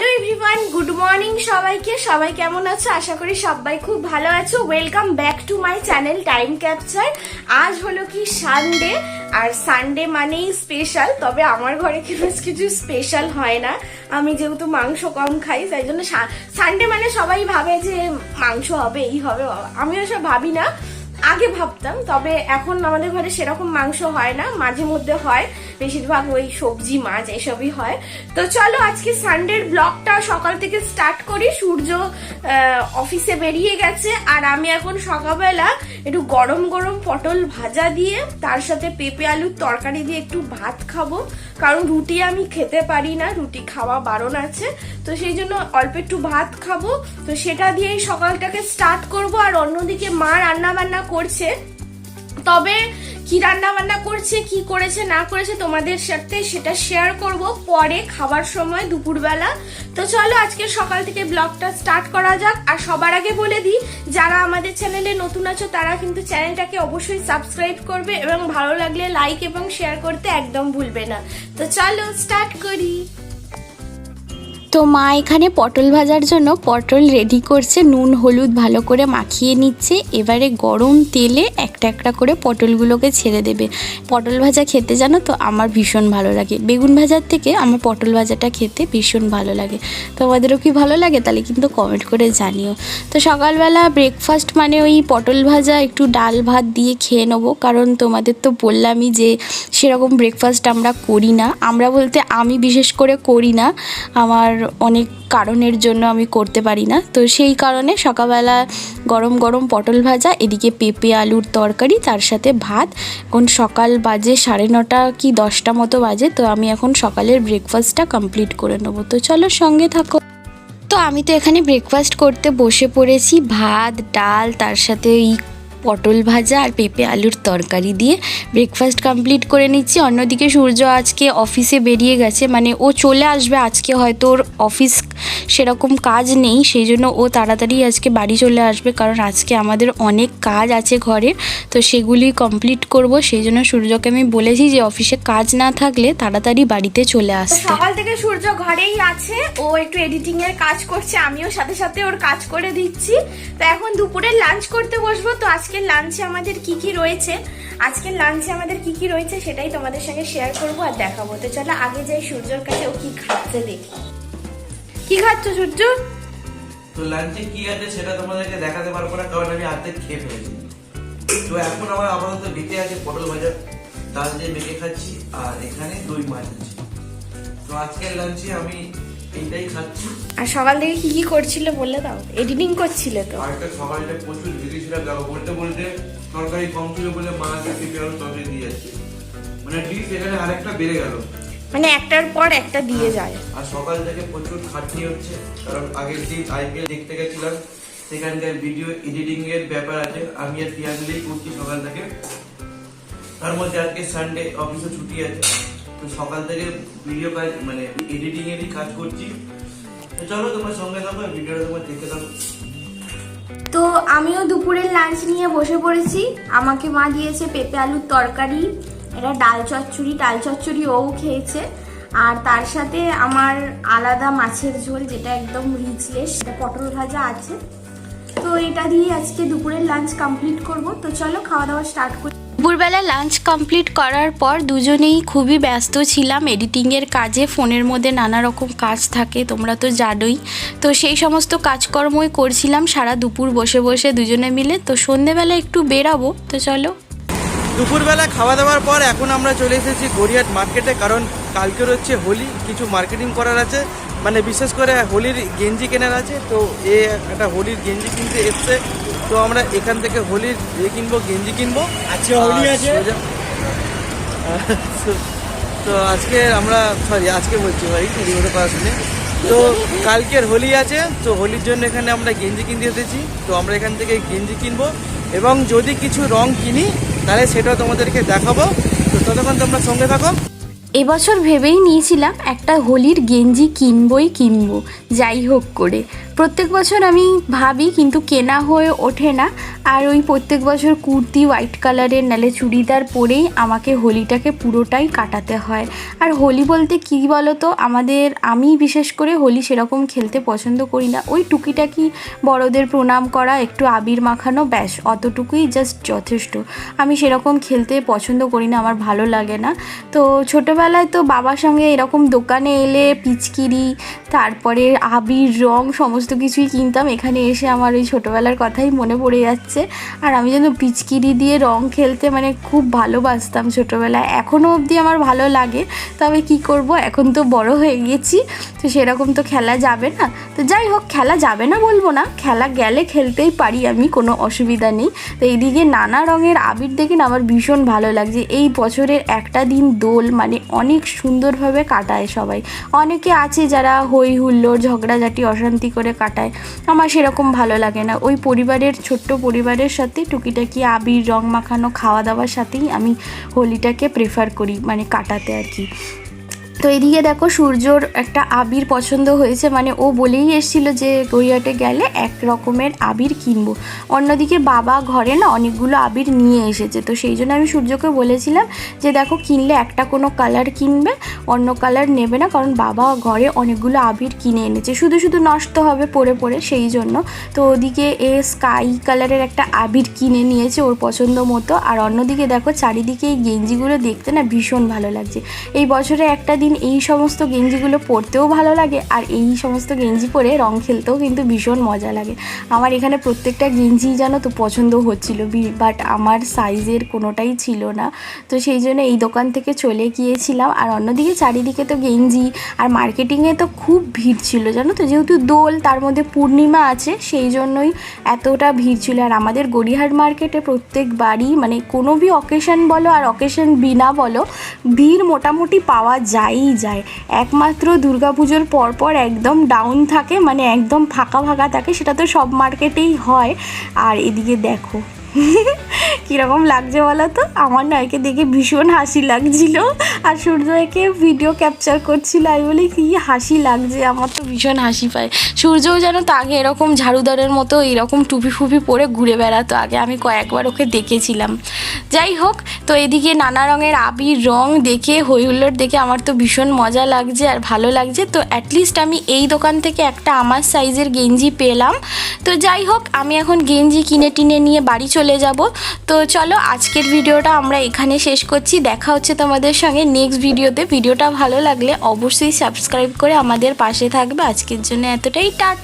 Hello everyone good morning সবাইকে। সবাই কেমন আছো? আশা করি সবাই খুব ভালো আছো। Welcome back to my channel time capture আজ হলো কি সানডে আর সানডে মানেই স্পেশাল তবে আমার ঘরে কিছু কিছু স্পেশাল হয় না। আমি যেহেতু মাংস কম খাই, তাই জন্য সানডে মানে সবাই ভাবে যে মাংস হবে, এই হবে আমি ওসব ভাবি না। আগে ভাবতাম, তবে এখন আমাদের ঘরে সেরকম মাংস হয় না, মাঝে মধ্যে হয়। বেশিরভাগ ওই সবজি, মাছ এসবই হয়। তো চলো আজকে সানডের ব্লগটা সকাল থেকে স্টার্ট করি। সূর্য অফিসে বেরিয়ে গেছে। আর আমি এখন সকালবেলা একটু গরম গরম পটল ভাজা দিয়ে, তার সাথে পেঁপে আলুর তরকারি দিয়ে একটু ভাত খাব। কারণ রুটি আমি খেতে পারি না, রুটি খাওয়া বারণ আছে। তো সেই জন্য অল্প একটু ভাত খাব। তো সেটা দিয়েই সকালটাকে স্টার্ট করব, আর অন্যদিকে মা রান্না বান্না করছে। তবে কি রান্না বান্না করছে, কি করেছে, না করেছে তোমাদের সাথে সেটা শেয়ার করব পরে খাবার সময় দুপুরবেলা। তো চলো আজকে সকাল থেকে ব্লগটা স্টার্ট করা যাক। আর সবার আগে বলে দিই, যারা আমাদের চ্যানেলে নতুন আছো, তারা কিন্তু চ্যানেলটাকে অবশ্যই সাবস্ক্রাইব করবে এবং ভালো লাগলে লাইক এবং শেয়ার করতে একদম ভুলবে না। তো চলো স্টার্ট করি। তো মা এখানে পটল ভাজার জন্য পটল রেডি করছে। নুন, হলুদ ভালো করে মাখিয়ে নিচ্ছে। এবারে গরম তেলে একটা একটা করে পটলগুলোকে ছেড়ে দেবে। পটল ভাজা খেতে জানো তো আমার ভীষণ ভালো লাগে। বেগুন ভাজার থেকে আমার পটল ভাজাটা খেতে ভীষণ ভালো লাগে। তোমাদেরও কি ভালো লাগে তাহলে কিন্তু কমেন্ট করে জানিও। তো সকালবেলা ব্রেকফাস্ট মানে ওই পটল ভাজা, একটু ডাল ভাত দিয়ে খেয়ে নেব। কারণ তোমাদের তো বললামই যে সেরকম ব্রেকফাস্ট আমরা করি না। আমরা বলতে আমি বিশেষ করে করি না। আমার অনেক কারণের জন্য আমি করতে পারি না। তো সেই কারণে সকালবেলা গরম গরম পটল ভাজা, এদিকে পেঁপে আলুর তরকারি, তার সাথে ভাত। এখন সকাল বাজে সাড়ে নটা কি দশটা মতো বাজে, তো আমি এখন সকালের ব্রেকফাস্টটা কমপ্লিট করে নেব। তো চলো সঙ্গে থাকো। তো আমি তো এখানে ব্রেকফাস্ট করতে বসে পড়েছি, ভাত, ডাল, তার সাথে এই পটল ভাজা আর পেঁপে আলুর তরকারি দিয়ে ব্রেকফাস্ট কমপ্লিট করে নিচ্ছি। অন্যদিকে সূর্য আজকে অফিসে বেরিয়ে গেছে মানে ও চলে আসবে আজকে হয়তো ওর অফিস সেরকম কাজ নেই সেই জন্য ও তাড়াতাড়ি আজকে বাড়ি চলে আসবে কারণ আজকে আমাদের অনেক কাজ আছে ঘরে তো সেগুলি কমপ্লিট করব। সেই জন্য সূর্যকে আমি বলেছি যে অফিসে কাজ না থাকলে তাড়াতাড়ি বাড়িতে চলে তো আসতে। সকাল থেকে সূর্য ঘরেই আছে ও একটু এডিটিং এর কাজ করছে আমিও সাথে সাথে ওর কাজ করে দিচ্ছি। তো এখন দুপুরে লাঞ্চ করতে বসবো তো আজকের লাঞ্চে আমাদের কি কি রয়েছে? আজকের লাঞ্চে আমাদের কি কি রয়েছে সেটাই তোমাদের সঙ্গে শেয়ার করব আর দেখাবো। তো চলো আগে যাই সূর্যর কাছে ও কি খাচ্ছে দেখি। কি খাচ্ছ সূর্য? তো লাঞ্চে কি আছে সেটা তোমাদেরকে দেখাতে পারব না, কারণ আমি আর্ধেক খেয়ে ফেলেছি। তো এখন আমার আপাতত বেঁচে আছে পটল ভাজা, ডাল দিয়ে মেখে খাচ্ছি, আর এখানে দই মাছ আছে। তো আজকের লাঞ্চে আমি এইটাই খাচ্ছি। আর সকাল থেকে কি কি করছিল বলে দাও। এডিটিং করছিলে তো। সকালটা প্রচুর দেখো বলতে বলতে তরকারি কম ছিল বলে মা আজকে পেঁপে আলুর তরকারি দিয়ে যাচ্ছে। মানে ডিশ এখানে আরেকটা বেড়ে গেল। মানে একটার পর একটা দিয়ে যায়। আর সকাল থেকে প্রচুর খাটনি হচ্ছে কারণ আগের দিন আইপিএল দেখতে গেছিলাম সেখানকার ভিডিও এডিটিং এর ব্যাপার আছে আমি আর পিয়া মিলেই করছি সকাল থেকে। তার মধ্যে আজকে সানডে অফিসে ছুটি আছে। তো সকাল থেকে ভিডিও কাজ মানে এডিটিং এরই কাজ করছি। তো চলো, তোমার সঙ্গে থাকো ভিডিওটা তোমার দেখতে থাকো। তো আমিও দুপুরের লাঞ্চ নিয়ে বসে পড়েছি। আমাকে মা দিয়েছে পেঁপে আলুর তরকারি, এটা ডাল চচ্চড়ি ডাল চচ্চড়ি ও খেয়েছে। আর তার সাথে আমার আলাদা মাছের ঝোল, যেটা একদম রিচলেস সেটা পটল ভাজা আছে। তো এটা দিয়ে আজকে দুপুরের লাঞ্চ কমপ্লিট করব। তো চলো, খাওয়া দাওয়া স্টার্ট করি। দুপুরবেলা লাঞ্চ কমপ্লিট করার পর দুজনেই খুবই ব্যস্ত ছিলাম এডিটিংয়ের কাজে, ফোনের মধ্যে নানা রকম কাজ থাকে, তোমরা তো জানোই। তো সেই সমস্ত কাজকর্মই করছিলাম, সারা দুপুর বসে বসে দুজনে মিলে। তো সন্ধেবেলা একটু বেরাবো, তো চলো। দুপুরবেলা খাওয়া দাওয়ার পর এখন আমরা চলে এসেছি গড়িয়াট মার্কেটে, কারণ কালকের হচ্ছে হোলি, কিছু মার্কেটিং করার আছে। মানে বিশেষ করে হোলির গেঞ্জি কেনার আছে, তো এ একটা হোলির গেঞ্জি কিনতে এসছে। তো আমরা এখান থেকে হোলির এ কিনবো গেঞ্জি কিনবো। আজকে হোলি আছে? তো- তো আজকে আমরা সরি আজকে বলছি ভাই রিমোটে পাওয়া শুনে তো কালকের হোলি আছে তো হোলির জন্য এখানে আমরা গেঞ্জি কিনতে এসেছি। তো আমরা এখান থেকে গেঞ্জি কিনবো এবং যদি কিছু রং কিনি তাহলে সেটাও তোমাদেরকে দেখাবো। তো ততক্ষণ তোমরা সঙ্গে থাকো। এবছর ভেবেই নিয়েছিলাম একটা হোলির গেঞ্জি কিনবই কিনবো যাই হোক করে। প্রত্যেক বছর আমি ভাবি কিন্তু কেনা হয়ে ওঠে না। আর ওই প্রত্যেক বছর কুর্তি হোয়াইট কালারের নালে চুড়িদার পরেই আমাকে হোলিটাকে পুরোটাই কাটাতে হয়। আর হোলি বলতে কী বলো তো আমাদের, আমি বিশেষ করে হোলি সেরকম খেলতে পছন্দ করি না। ওই টুকিটাকি বড়দের প্রণাম করা, একটু আবির মাখানো, ব্যাস, অতটুকুই জাস্ট যথেষ্ট। আমি সেরকম খেলতে পছন্দ করি না, আমার ভালো লাগে না। তো ছোটোবেলায় তো বাবার সঙ্গে এরকম দোকানে এলে পিচকিরি, তারপরে আবির রং, সমস্ত কিছুই কিনতাম। এখানে এসে আমার ওই ছোটোবেলার কথাই মনে পড়ে যাচ্ছে। আর আমি যেন পিচকিরি দিয়ে রং খেলতে মানে খুব ভালোবাসতাম ছোটোবেলায়। এখনও অবধি আমার ভালো লাগে। তবে কি করব? এখন তো বড় হয়ে গেছি। তো সেরকম তো খেলা যাবে না। তো যাই হোক, খেলা যাবে না বলব না। খেলা গেলে খেলতেই পারি আমি, কোনো অসুবিধা নেই। তো এইদিকে নানা রঙের আবির দেখে না আমার ভীষণ ভালো লাগছে। এই বছরের একটা দিন দোল মানে অনেক সুন্দরভাবে কাটায় সবাই। অনেকে আছে যারা হই হুল্লোড় ঝগড়াঝাটি, অশান্তি করে কাটায়। আমার সেরকম ভালো লাগে না। ওই পরিবারের, ছোট্ট পরিবারের সাথে টুকিটাকি আবির, রং মাখানো খাওয়া দাওয়ার সাথেই আমি হোলিটাকে প্রেফার করি মানে কাটাতে আর কি। তো এদিকে দেখো সূর্যর একটা আবির পছন্দ হয়েছে মানে ও বলেই এসেছিল যে গড়িয়াটে গেলে এক রকমের আবির কিনবো। অন্যদিকে বাবা ঘরে না অনেকগুলো আবির নিয়ে এসেছে, তো সেই জন্য আমি সূর্যকে বলেছিলাম যে দেখো কিনলে একটা কোনো কালার কিনবে, অন্য কালার নেবে না, কারণ বাবা ঘরে অনেকগুলো আবির কিনে এনেছে। শুধু শুধু নষ্ট হবে পরে পরে সেই জন্য। তো ওদিকে এ স্কাই কালারের একটা আবির কিনে নিয়েছে ওর পছন্দ মতো। আর অন্যদিকে দেখো চারিদিকে এই গেঞ্জিগুলো দেখতে না ভীষণ ভালো লাগছে। এই বছরে একটা দিন এই সমস্ত গেঞ্জিগুলো পরতেও ভালো লাগে আর এই সমস্ত গেঞ্জি পরে রং খেলতেও কিন্তু ভীষণ মজা লাগে। আমার এখানে প্রত্যেকটা গেঞ্জি যেন তো পছন্দ হচ্ছিল বাট আমার সাইজের কোনোটাই ছিল না। তো সেই জন্য এই দোকান থেকে চলে গিয়েছিলাম আর অন্যদিকে চারিদিকে তো গেঞ্জি আর মার্কেটিংয়ে তো খুব ভিড় ছিল, জানো তো? যেহেতু দোল, তার মধ্যে পূর্ণিমা আছে, সেই জন্যই এতটা ভিড় ছিল। আর আমাদের গড়িয়াহাট মার্কেটে প্রত্যেকবারই মানে কোনো ভি অকেশন বলো আর অকেশন বিনা বলো, ভিড় মোটামুটি পাওয়া যায়ই যায়। একমাত্র দুর্গাপুজোর পরপর একদম ডাউন থাকে মানে একদম ফাঁকা ফাঁকা থাকে, সেটা তো সব মার্কেটেই হয়। আর এদিকে দেখো। কীরকম লাগছে বলো তো? আমার না একে দেখে ভীষণ হাসি লাগছিল আর সূর্য একে ভিডিও ক্যাপচার করছিল, আমি বলি, কি হাসি লাগছে, আমার তো ভীষণ হাসি পায়। সূর্যও যেন তো আগে এরকম ঝাড়ুদারের মতো এরকম টুপি ফুপি পরে ঘুরে বেড়াতো, আগে আমি কয়েকবার ওকে দেখেছিলাম। যাই হোক, তো এদিকে নানা রঙের আবির রং দেখে হই হুল্লোড় দেখে আমার তো ভীষণ মজা লাগছে আর ভালো লাগছে। তো অ্যাটলিস্ট আমি এই দোকান থেকে একটা আমার সাইজের গেঞ্জি পেলাম। তো যাই হোক, আমি এখন গেঞ্জি কিনে টিনে নিয়ে বাড়ি চলে যাব। তো চলো, আজকের ভিডিওটা আমরা এখানে শেষ করছি। দেখা হচ্ছে তোমাদের সঙ্গে নেক্সট ভিডিওতে। ভিডিওটা ভালো লাগলে অবশ্যই সাবস্ক্রাইব করে আমাদের পাশে থাকবে। আজকের জন্য এতটাই, টাটা!